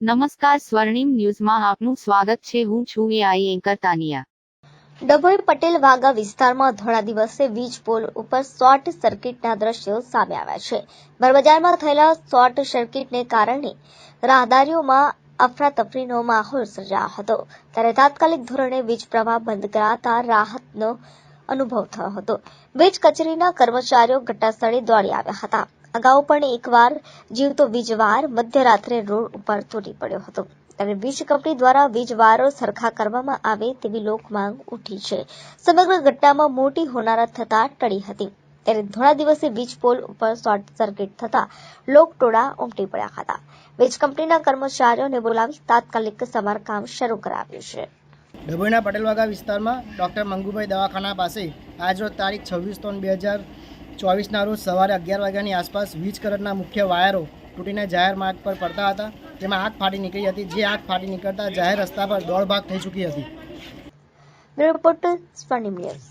નમસ્કાર સ્વર્ણિમ ન્યૂઝમાં આપનું સ્વાગત છે. હું છું એઆઈ એન્કર તાનિયા. ડભોઈ પટેલ વાગા વિસ્તારમાં થોડા દિવસે વીજ પોલ ઉપર શોર્ટ સર્કિટના દ્રશ્યો સામે આવ્યા છે. બરબજારમાં થયેલા શોર્ટ સર્કિટને કારણે રાહદારીઓમાં અફરાતફરીનો માહોલ સર્જાયો હતો. ત્યારે તાત્કાલિક ધોરણે વીજ પ્રવાહ બંધ કરાતા રાહતનો અનુભવ થયો હતો. વીજ કચેરીના કર્મચારીઓ ઘટનાસ્થળે દોડી આવ્યા હતા. અગાઉ પણ એકવાર જીવતો વીજવાર મધ્યરાત્રે રોડ ઉપર તૂટી પડ્યો હતો. ત્યારે વીજ કંપની દ્વારા વીજવારો સરખા કરવામાં આવે તેવી લોકમાંગ ઉઠી છે. સમગ્ર ઘટનામાં મોટી હોનારત થતા ટળી હતી. ત્યારે ધોળા દિવસે વીજ પોલ ઉપર શોર્ટ સર્કિટ થતા લોકટોળા ઉમટી પડ્યા હતા. વીજ કંપનીના કર્મચારીઓને બોલાવી તાત્કાલિક સમારકામ શરૂ કરાવ્યું છે. ડભોઈના પટેલવાગા વિસ્તારમાં ડૉક્ટર મંગુભાઈ દવાખાના પાસે આજરોજ તારીખ છવ્વીસ ત્રણ બે હજાર ચોવીસના રોજ સવારે અગિયાર વાગ્યાની આસપાસ વીજ કરંટના મુખ્ય વાયરો તૂટીને જાહેર માર્ગ પર પડતા હતા. જેમાં આગ ફાટી નીકળી હતી. જે આગ ફાટી નીકળતા જાહેર રસ્તા પર દોડ ભાગ થઈ ચૂકી હતી. Bureau report Swarnim news.